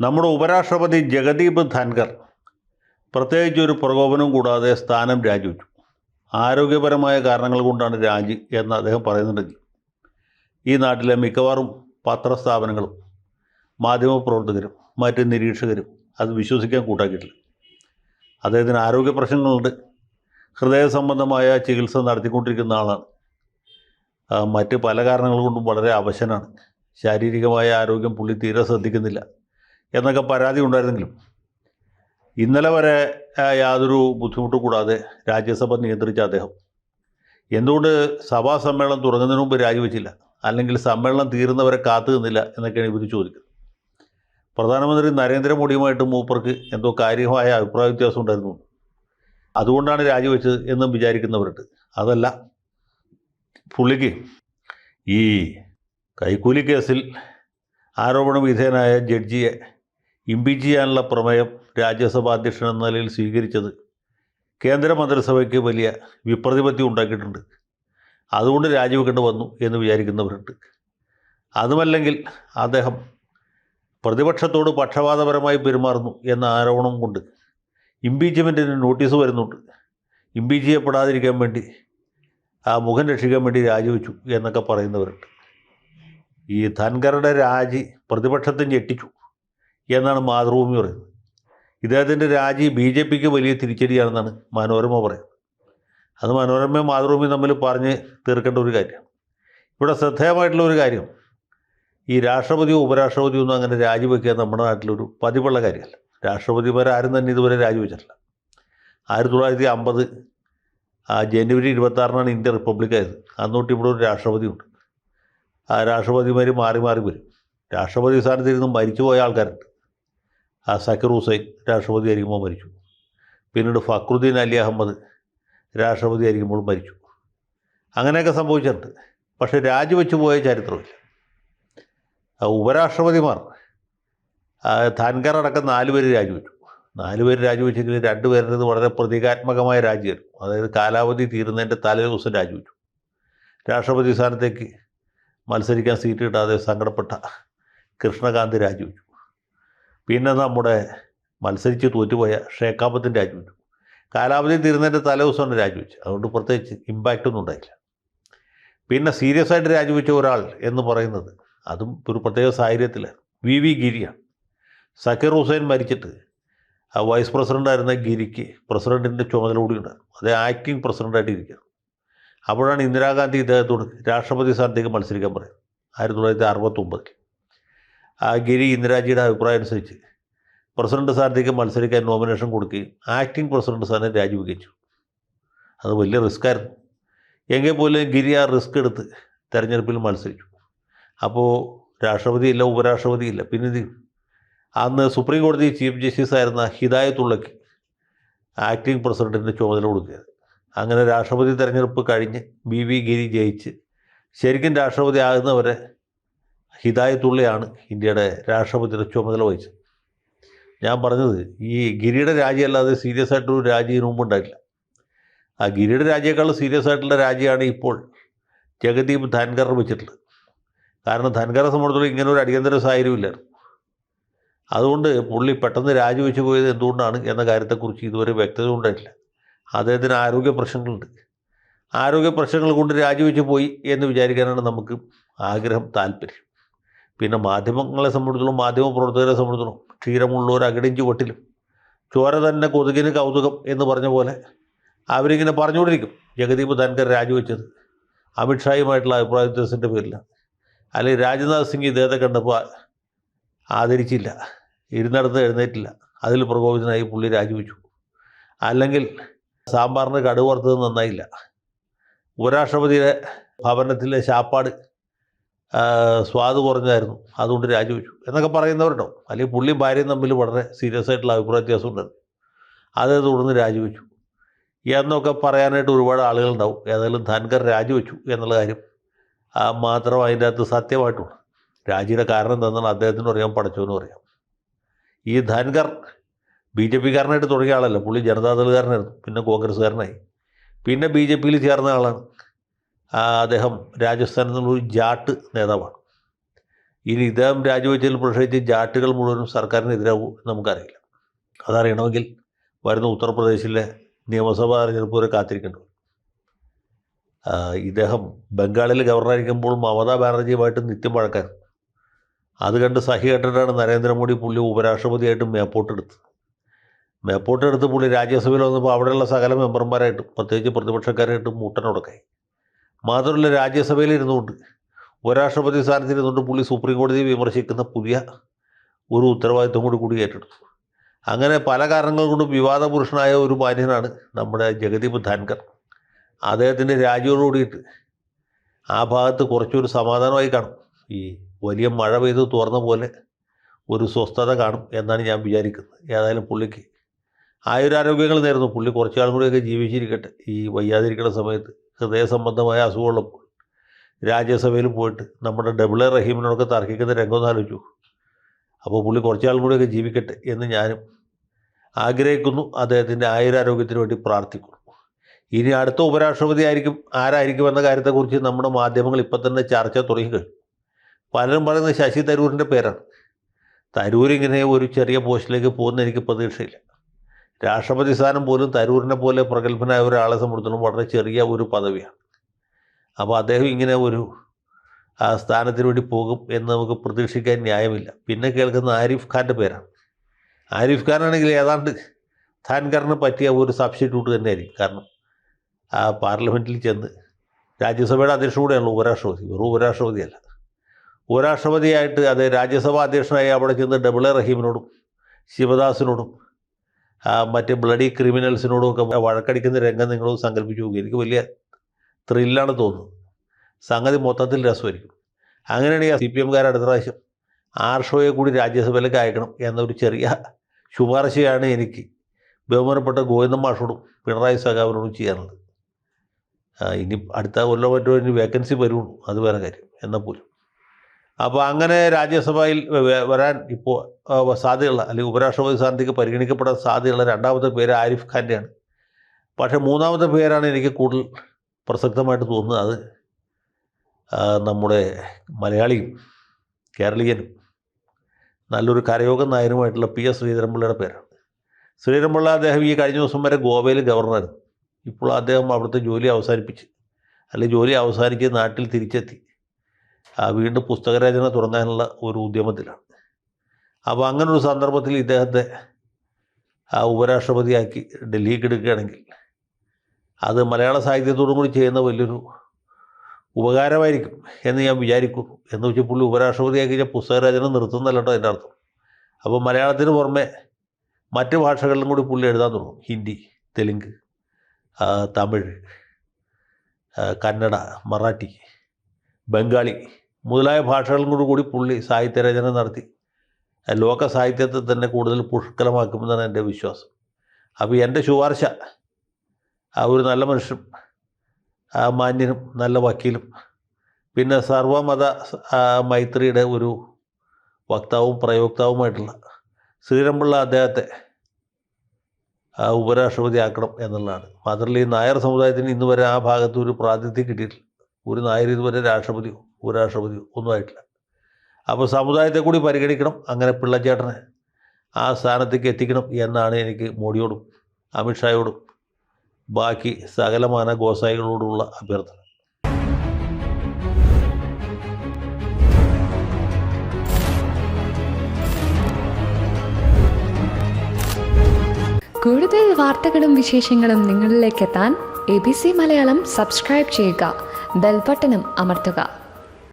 നമ്മുടെ ഉപരാഷ്ട്രപതി ജഗദീപ് ധൻഖർ പ്രത്യേകിച്ച് ഒരു പ്രകോപനം കൂടാതെ സ്ഥാനം രാജിവെച്ചു. ആരോഗ്യപരമായ കാരണങ്ങൾ കൊണ്ടാണ് രാജി എന്ന് അദ്ദേഹം പറയുന്നുണ്ടെങ്കിൽ ഈ നാട്ടിലെ മിക്കവാറും പത്രസ്ഥാപനങ്ങളും മാധ്യമപ്രവർത്തകരും മറ്റ് നിരീക്ഷകരും അത് വിശ്വസിക്കാൻ കൂട്ടാക്കിയിട്ടില്ല. അദ്ദേഹത്തിന് ആരോഗ്യ പ്രശ്നങ്ങളുണ്ട്. ഹൃദയ സംബന്ധമായ ചികിത്സ നടത്തിക്കൊണ്ടിരിക്കുന്ന ആളാണ്. മറ്റ് പല കാരണങ്ങൾ കൊണ്ടും വളരെ അവശനാണ്. ശാരീരികമായ ആരോഗ്യം പുള്ളി തീരെ ശ്രദ്ധിക്കുന്നില്ല. എന്നൊക്കെ പരാതി ഉണ്ടായിരുന്നെങ്കിലും. ഇന്നലെ വരെ യാതൊരു ബുദ്ധിമുട്ടും കൂടാതെ രാജ്യസഭ നിയന്ത്രിച്ച അദ്ദേഹം. എന്തുകൊണ്ട് സഭാ സമ്മേളനം തുടങ്ങുന്നതിന് മുമ്പ് രാജിവെച്ചില്ല? അല്ലെങ്കിൽ സമ്മേളനം തീരുന്നവരെ കാത്തു നിന്നില്ല എന്നൊക്കെയാണ് ഇവർ ചോദിക്കുന്നത്. പ്രധാനമന്ത്രി നരേന്ദ്രമോദിയുമായിട്ട് മൂപ്പർക്ക് എന്തോ കാര്യമായ അഭിപ്രായ വ്യത്യാസം ഉണ്ടായിരുന്നു. അതുകൊണ്ടാണ് രാജിവെച്ചത് എന്നും വിചാരിക്കുന്നവരുണ്ട്. അതല്ല പുള്ളിക്ക് ഈ കൈക്കൂലി കേസിൽ ആരോപണ വിധേയനായ ജഡ്ജിയെ ഇമ്പീച്ച് ചെയ്യാനുള്ള പ്രമേയം രാജ്യസഭാ അധ്യക്ഷൻ എന്ന നിലയിൽ സ്വീകരിച്ചത് കേന്ദ്ര മന്ത്രിസഭയ്ക്ക് വലിയ വിപ്രതിപത്തി ഉണ്ടാക്കിയിട്ടുണ്ട്. അതുകൊണ്ട് രാജിവെക്കേണ്ടി വന്നു എന്ന് വിചാരിക്കുന്നവരുണ്ട്. അതുമല്ലെങ്കിൽ അദ്ദേഹം പ്രതിപക്ഷത്തോട് പക്ഷപാതപരമായി പെരുമാറുന്നു എന്ന ആരോപണം കൊണ്ട് ഇംപീച്ച്മെന്റിന് നോട്ടീസ് വരുന്നുണ്ട്. ഇംപീച്ച് ചെയ്യപ്പെടാതിരിക്കാൻ വേണ്ടി ആ മുഖം രക്ഷിക്കാൻ വേണ്ടി രാജിവെച്ചു എന്നൊക്കെ പറയുന്നവരുണ്ട്. ഈ ധൻഖറുടെ രാജി പ്രതിപക്ഷത്തെ ഞെട്ടിച്ചു. എന്നാണ് മാതൃഭൂമി പറയുന്നത്. ഇദ്ദേഹത്തിന്റെ രാജി ബി ജെ പിക്ക് വലിയ തിരിച്ചടിയാണെന്നാണ് മനോരമ പറയുന്നത്. അത് മനോരമയും മാതൃഭൂമിയും തമ്മിൽ പറഞ്ഞ് തീർക്കേണ്ട ഒരു കാര്യമാണ് ഇവിടെ ശ്രദ്ധേയമായിട്ടുള്ള ഒരു കാര്യം ഈ രാഷ്ട്രപതിയോ ഉപരാഷ്ട്രപതിയോ ഒന്നും അങ്ങനെ രാജിവെക്കുക നമ്മുടെ നാട്ടിലൊരു പതിവുള്ള കാര്യമല്ല. രാഷ്ട്രപതിമാരാരും തന്നെ ഇതുവരെ രാജിവെച്ചിട്ടില്ല ആയിരത്തി തൊള്ളായിരത്തി അമ്പത് ജനുവരി ഇരുപത്താറിനാണ് ഇന്ത്യ റിപ്പബ്ലിക് ആയത്. അന്നോട്ട് ഇവിടെ ഒരു രാഷ്ട്രപതിയുണ്ട്. ആ രാഷ്ട്രപതിമാർ മാറി മാറി വരും. രാഷ്ട്രപതി സ്ഥാനത്തിരുന്ന് മരിച്ചു പോയ ആൾക്കാരുണ്ട്. ആ സക്കർ ഹുസൈൻ രാഷ്ട്രപതി ആയിരിക്കുമ്പോൾ മരിച്ചു. പിന്നീട് ഫക്രുദ്ദീൻ അലി അഹമ്മദ് രാഷ്ട്രപതി ആയിരിക്കുമ്പോൾ മരിച്ചു. അങ്ങനെയൊക്കെ സംഭവിച്ചിട്ടുണ്ട്. പക്ഷേ രാജിവെച്ച് പോയ ചരിത്രമില്ല. ഉപരാഷ്ട്രപതിമാർ ധാൻഖർ അടക്കം നാല് പേര് രാജിവെച്ചു. നാല് പേര് രാജിവെച്ചെങ്കിൽ രണ്ട് പേരുടേത് വളരെ പ്രതീകാത്മകമായ രാജിയായിരുന്നു. അതായത് കാലാവധി തീരുന്നതിന്റെ തലേ ദിവസം രാജിവെച്ചു. രാഷ്ട്രപതി സ്ഥാനത്തേക്ക് മത്സരിക്കാൻ സീറ്റ് കിട്ടാതെ സങ്കടപ്പെട്ട കൃഷ്ണകാന്ത് രാജിവെച്ചു. പിന്നെ നമ്മുടെ മത്സരിച്ച് തോറ്റുപോയ ഷേഖാബത്തും രാജിവെച്ചു. കാലാവധി തീരുന്നതിന്റെ തലേ രാജിവെച്ചു അതുകൊണ്ട് പ്രത്യേകിച്ച് ഇമ്പാക്റ്റ് ഒന്നും ഉണ്ടായില്ല പിന്നെ സീരിയസ് ആയിട്ട് രാജിവെച്ച ഒരാൾ എന്ന് പറയുന്നത് അതും ഒരു പ്രത്യേക സാഹചര്യത്തിലാണ് വി വി ഗിരിയാണ്. സക്കീർ ഹുസൈൻ മരിച്ചിട്ട് ആ വൈസ് പ്രസിഡന്റായിരുന്ന ഗിരിക്ക് പ്രസിഡന്റിന്റെ ചുമതല കൂടി ഉണ്ടായിരുന്നു അതേ ആക്ടിങ് പ്രസിഡന്റായിട്ട് ഇരിക്കുകയാണ്. അപ്പോഴാണ് ഇന്ദിരാഗാന്ധി ഇദ്ദേഹത്തോട് രാഷ്ട്രപതി സ്ഥാനത്തേക്ക് മത്സരിക്കാൻ പറയുന്നത്. ആയിരത്തി തൊള്ളായിരത്തി അറുപത്തൊമ്പതിൽ. ഗിരി ഇന്ദിരാജിയുടെ അഭിപ്രായം അനുസരിച്ച് പ്രസിഡന്റ് സ്ഥാനത്തേക്ക് മത്സരിക്കാൻ നോമിനേഷൻ കൊടുക്കുകയും ആക്ടിംഗ് പ്രസിഡന്റ് സ്ഥാനം രാജിവെച്ചു അത് വലിയ റിസ്ക്കായിരുന്നു എങ്കിൽ പോലും ഗിരി ആ റിസ്ക് എടുത്ത് തെരഞ്ഞെടുപ്പിൽ മത്സരിച്ചു. അപ്പോൾ രാഷ്ട്രപതി ഇല്ല ഉപരാഷ്ട്രപതി ഇല്ല. പിന്നെ അന്ന് സുപ്രീം കോടതി ചീഫ് ജസ്റ്റിസ് ആയിരുന്ന ഹിദായത്തുള്ളക്ക് ആക്ടിംഗ് പ്രസിഡന്റിന്റെ ചുമതല കൊടുക്കുകയത് അങ്ങനെ രാഷ്ട്രപതി തെരഞ്ഞെടുപ്പ് കഴിഞ്ഞ് ബി വി ഗിരി ജയിച്ച് ശരിക്കും രാഷ്ട്രപതി ആകുന്നവരെ ഹിദായത്തുള്ളയാണ് ഇന്ത്യയുടെ രാഷ്ട്രപതിയുടെ ചുമതല വഹിച്ചത്. ഞാൻ പറഞ്ഞത് ഈ ഗിരിയുടെ രാജ്യമല്ലാതെ സീരിയസ് ആയിട്ടൊരു രാജ്യം ഇതിനു മുമ്പ് ഉണ്ടായിട്ടില്ല. ആ ഗിരിയുടെ രാജ്യേക്കാൾ സീരിയസ് ആയിട്ടുള്ള രാജ്യമാണ് ഇപ്പോൾ ജഗദീപ് ധൻഖർ വെച്ചിട്ടുള്ളത്. കാരണം ധൻഖറെ സംബന്ധിച്ചിടത്തോളം ഇങ്ങനെ ഒരു അടിയന്തര സാഹചര്യമില്ലായിരുന്നു. അതുകൊണ്ട് പുള്ളി പെട്ടെന്ന് രാജിവെച്ച് പോയത് എന്തുകൊണ്ടാണ് എന്ന കാര്യത്തെക്കുറിച്ച് ഇതുവരെ വ്യക്തത ഉണ്ടായിട്ടില്ല. അദ്ദേഹത്തിന് ആരോഗ്യ പ്രശ്നങ്ങളുണ്ട്. ആരോഗ്യ പ്രശ്നങ്ങൾ കൊണ്ട് രാജിവെച്ച് പോയി എന്ന് വിചാരിക്കാനാണ് നമുക്ക് ആഗ്രഹം താല്പര്യം. പിന്നെ മാധ്യമങ്ങളെ സംബന്ധിച്ചിടത്തോളം മാധ്യമ പ്രവർത്തകരെ സംബന്ധിച്ചിടത്തോളം ക്ഷീരമുള്ളവർ അകടിഞ്ചു കൊട്ടിലും ചോര തന്നെ കൊതുകിന് കൗതുകം എന്ന് പറഞ്ഞ പോലെ അവരിങ്ങനെ പറഞ്ഞുകൊണ്ടിരിക്കും. ജഗദീപ് ധൻകർ രാജിവെച്ചത്. അമിത്ഷായുമായിട്ടുള്ള അഭിപ്രായ വ്യത്യാസത്തിന്റെ പേരിലാണ് അല്ലെങ്കിൽ രാജ്നാഥ് സിംഗ് ഇദ്ദേഹത്തെ കണ്ടപ്പോൾ ആദരിച്ചില്ല. ഇരുന്നിടത്ത് എഴുന്നേറ്റില്ല. അതിൽ പ്രകോപിതനായി പുള്ളി രാജിവെച്ചു. അല്ലെങ്കിൽ സാമ്പാറിന് കടുവർത്തത് നന്നായില്ല. ഉപരാഷ്ട്രപതിയുടെ ഭവനത്തിലെ ശാപ്പാട് സ്വാദ് കുറഞ്ഞായിരുന്നു അതുകൊണ്ട് രാജിവെച്ചു എന്നൊക്കെ പറയുന്നവരുണ്ടോ? അല്ലെങ്കിൽ പുള്ളിയും ഭാര്യയും തമ്മിൽ വളരെ സീരിയസ് ആയിട്ടുള്ള അഭിപ്രായ വ്യത്യാസം ഉണ്ടായിരുന്നു അതേ തുടർന്ന് രാജിവെച്ചു എന്നൊക്കെ പറയാനായിട്ട് ഒരുപാട് ആളുകളുണ്ടാവും. ഏതായാലും ധൻകർ രാജിവെച്ചു എന്നുള്ള കാര്യം മാത്രം അതിന്റെ അകത്ത് സത്യമായിട്ടുണ്ട് രാജിയുടെ കാരണം എന്താണെന്നാണ് അദ്ദേഹത്തിന് അറിയാം പഠിച്ചവനും അറിയാം. ഈ ധൻകർ ബി ജെ പിക്കാരനായിട്ട് തുടങ്ങിയ ആളല്ല. പുള്ളി ജനതാദൾകാരനായിരുന്നു പിന്നെ കോൺഗ്രസ്സുകാരനായി. പിന്നെ ബി ജെ പിയിൽ ചേർന്ന ആളാണ്. അദ്ദേഹം രാജസ്ഥാനിൽ നിന്നുള്ള ജാട്ട് നേതാവാണ്. ഇനി ഇദ്ദേഹം രാജിവെച്ചതിൽ പ്രതിഷേധിച്ച് ജാട്ടുകൾ മുഴുവനും സർക്കാരിനെതിരാകും നമുക്കറിയില്ല. അതറിയണമെങ്കിൽ വരുന്ന ഉത്തർപ്രദേശിലെ നിയമസഭാ തെരഞ്ഞെടുപ്പ് വരെ കാത്തിരിക്കേണ്ടി വരും. ആ, ഇദ്ദേഹം ബംഗാളിൽ ഗവർണറായിരിക്കുമ്പോൾ മമതാ ബാനർജിയുമായിട്ട് നിത്യം വഴക്കാൻ. അത് കണ്ട് സഹി കേട്ടിട്ടാണ് നരേന്ദ്രമോദി പുള്ളി ഉപരാഷ്ട്രപതിയായിട്ട് മേപ്പോട്ടെടുത്ത് മേപ്പോട്ടെടുത്ത് പുള്ളി രാജ്യസഭയിൽ വന്നപ്പോൾ അവിടെയുള്ള സകല മെമ്പർമാരായിട്ടും പ്രത്യേകിച്ച് പ്രതിപക്ഷക്കാരായിട്ടും മുട്ടനോടൊക്കായി മാത്രമല്ല രാജ്യസഭയിൽ ഇരുന്നുകൊണ്ട് ഉപരാഷ്ട്രപതി സ്ഥാനത്ത് ഇരുന്നുകൊണ്ട് പുള്ളി സുപ്രീം കോടതിയെ വിമർശിക്കുന്ന പുതിയ ഒരു ഉത്തരവാദിത്വം കൂടി കൂടി ഏറ്റെടുത്തു. അങ്ങനെ പല കാരണങ്ങൾ കൊണ്ടും വിവാദ പുരുഷനായ ഒരു മാന്യനാണ് നമ്മുടെ ജഗദീപ് ധാൻകർ അദ്ദേഹത്തിന്റെ രാജിയോടുകൂടിയിട്ട് ആ ഭാഗത്ത് കുറച്ചൊരു സമാധാനമായി കാണും. ഈ വലിയ മഴ പെയ്ത് തുറന്ന പോലെ ഒരു സ്വസ്ഥത കാണും എന്നാണ് ഞാൻ വിചാരിക്കുന്നത്. ഏതായാലും പുള്ളിക്ക് ആയുരാരോഗ്യങ്ങൾ നേരുന്നു. പുള്ളി കുറച്ചാളും കൂടിയൊക്കെ ജീവിച്ചിരിക്കട്ടെ. ഈ വയ്യാതിരിക്കുന്ന സമയത്ത് ഹൃദയ സംബന്ധമായ അസുഖമുള്ളപ്പോൾ രാജ്യസഭയിൽ പോയിട്ട് നമ്മുടെ ഡബിൾ എ റഹീമിനോടൊക്കെ തർക്കിക്കുന്ന രംഗം ഒന്ന് ആലോചിച്ചു. അപ്പോൾ പുള്ളി കുറച്ചാളും കൂടിയൊക്കെ ജീവിക്കട്ടെ എന്ന് ഞാനും ആഗ്രഹിക്കുന്നു. അദ്ദേഹത്തിന്റെ ആയുരാരോഗ്യത്തിന് വേണ്ടി പ്രാർത്ഥിക്കുന്നു. ഇനി അടുത്ത ഉപരാഷ്ട്രപതി ആയിരിക്കും ആരായിരിക്കും എന്ന കാര്യത്തെക്കുറിച്ച് നമ്മുടെ മാധ്യമങ്ങൾ ഇപ്പം തന്നെ ചർച്ച തുടങ്ങിക്കഴിഞ്ഞു പലരും പറയുന്നത് ശശി തരൂരിന്റെ പേരാണ്. തരൂർ ഇങ്ങനെ ഒരു ചെറിയ പോസ്റ്റിലേക്ക് പോകുന്ന എനിക്ക് പ്രതീക്ഷയില്ല. രാഷ്ട്രപതി സ്ഥാനം പോലും തരൂരിനെ പോലെ പ്രഗത്ഭനായ ഒരാളെ സംബന്ധിച്ചിടത്തോളം വളരെ ചെറിയ ഒരു പദവിയാണ്. അപ്പോൾ അദ്ദേഹം ഇങ്ങനെ ഒരു ആ സ്ഥാനത്തിന് വേണ്ടി പോകും എന്ന് നമുക്ക് പ്രതീക്ഷിക്കാൻ ന്യായമില്ല. പിന്നെ കേൾക്കുന്ന ആരിഫ് ഖാന്റെ പേരാണ്. ആരിഫ് ഖാൻ ആണെങ്കിൽ ഏതാണ്ട് ഖാൻഖറിന് പറ്റിയ ഒരു സബ്സ്റ്റിറ്റ്യൂട്ട് തന്നെയായിരിക്കും. കാരണം ആ പാർലമെന്റിൽ ചെന്ന് രാജ്യസഭയുടെ അധ്യക്ഷൻ കൂടെയാണല്ലോ ഉപരാഷ്ട്രപതി. വെറും ഉപരാഷ്ട്രപതിയല്ല. ഉപരാഷ്ട്രപതിയായിട്ട് അത് രാജ്യസഭാ അധ്യക്ഷനായി അവിടെ ചെന്ന് ഡബിൾ എ റഹീമിനോടും ശിവദാസിനോടും മറ്റ് ബ്ലഡി ക്രിമിനൽസിനോടൊക്കെ വഴക്കടിക്കുന്ന രംഗം നിങ്ങൾ സങ്കല്പിച്ചു നോക്കി. എനിക്ക് വലിയ ത്രില്ലാണ് തോന്നുന്നത്. സംഗതി മൊത്തത്തിൽ രസമായിരിക്കും. അങ്ങനെയാണെങ്കിൽ സി പി എംകാർ അടുത്ത പ്രാവശ്യം ആർഷോയെ കൂടി രാജ്യസഭയിലേക്ക് അയക്കണം എന്നൊരു ചെറിയ ശുപാർശയാണ് എനിക്ക് ബഹുമാനപ്പെട്ട ഗോവിന്ദൻ മാഷോടും പിണറായി സഖാവിനോടും ചെയ്യാനുള്ളത്. ഇനി അടുത്ത കൊല്ലം മറ്റോ ഇനി വേക്കൻസി വരുള്ളൂ. അത് വേറെ കാര്യം. എന്നാൽ പോലും. അപ്പോൾ അങ്ങനെ രാജ്യസഭയിൽ വരാൻ ഇപ്പോൾ സാധ്യതയുള്ള അല്ലെങ്കിൽ ഉപരാഷ്ട്രപതി സ്ഥാനത്തേക്ക് പരിഗണിക്കപ്പെടാൻ സാധ്യതയുള്ള രണ്ടാമത്തെ പേര് ആരിഫ് ഖാന്റെയാണ്. പക്ഷേ മൂന്നാമത്തെ പേരാണ് എനിക്ക് കൂടുതൽ പ്രസക്തമായിട്ട് തോന്നുന്നത്. അത് നമ്മുടെ മലയാളിയും കേരളീയനും. നല്ലൊരു കരയോഗ നായനുമായിട്ടുള്ള പി എസ് ശ്രീധരൻപിള്ളയുടെ പേരാണ്. ശ്രീധരൻപിള്ള അദ്ദേഹം ഈ കഴിഞ്ഞ ദിവസം വരെ ഗോവയിൽ ഗവർണറായിരുന്നു. ഇപ്പോൾ അദ്ദേഹം അവിടുത്തെ ജോലി അവസാനിപ്പിച്ച് അല്ലെങ്കിൽ ജോലി അവസാനിച്ച് നാട്ടിൽ തിരിച്ചെത്തി. വീണ്ടും പുസ്തകരചന തുടങ്ങാനുള്ള ഒരു ഉദ്യമത്തിലാണ്. അപ്പോൾ അങ്ങനൊരു സന്ദർഭത്തിൽ ഇദ്ദേഹത്തെ ഉപരാഷ്ട്രപതിയാക്കി ഡൽഹിക്ക് എടുക്കുകയാണെങ്കിൽ അത് മലയാള സാഹിത്യത്തോടും കൂടി ചെയ്യുന്ന വലിയൊരു ഉപകാരമായിരിക്കും എന്ന് ഞാൻ വിചാരിക്കുന്നു. എന്ന് വെച്ചാൽ പുള്ളി ഉപരാഷ്ട്രപതിയാക്കി ഞാൻ പുസ്തകരചന നിർത്തുന്നല്ലോ എന്റെ അർത്ഥം. അപ്പോൾ മലയാളത്തിന് പുറമെ മറ്റ് ഭാഷകളിലും കൂടി പുള്ളി എഴുതാൻ തുടങ്ങും. ഹിന്ദി തെലുങ്ക് തമിഴ് കന്നഡ മറാഠി ബംഗാളി മുതലായ ഭാഷകളും കൂടി കൂടി പുള്ളി സാഹിത്യരചന നടത്തി. ലോക സാഹിത്യത്തെ തന്നെ കൂടുതൽ പുഷ്കലമാക്കുമെന്നാണ് എന്റെ വിശ്വാസം. അപ്പോൾ എന്റെ ശുപാർശ ആ ഒരു നല്ല മനുഷ്യനും ആ മാന്യനും നല്ല വക്കീലും പിന്നെ സർവമത മൈത്രിയുടെ ഒരു വക്താവും പ്രയോക്താവുമായിട്ടുള്ള ശ്രീരംപിള്ള അദ്ദേഹത്തെ ഉപരാഷ്ട്രപതി ആക്കണം എന്നുള്ളതാണ്. മാത്രമല്ല ഈ നായർ സമുദായത്തിന് ഇന്ന് വരെ ആ ഭാഗത്ത് ഒരു പ്രാതിനിധ്യം കിട്ടിയിട്ടില്ല. ഒരു നായർ ഇതുവരെ രാഷ്ട്രപതിയോ ഉപരാഷ്ട്രപതിയോ ഒന്നും ആയിട്ടില്ല. അപ്പോൾ സമുദായത്തെ കൂടി പരിഗണിക്കണം അങ്ങനെ പിള്ളച്ചേട്ടനെ ആ സ്ഥാനത്തേക്ക് എത്തിക്കണം എന്നാണ് എനിക്ക് മോഡിയോടും അമിത്ഷായോടും ബാക്കി സകലമാന ഗോസായികളോടുള്ള അഭ്യർത്ഥന. കൂടുതൽ വാർത്തകളും വിശേഷങ്ങളും നിങ്ങളിലേക്ക് എത്താൻ A B C Malayalam subscribe ചെയ്യുക ബെൽബട്ടനും അമർത്തുക.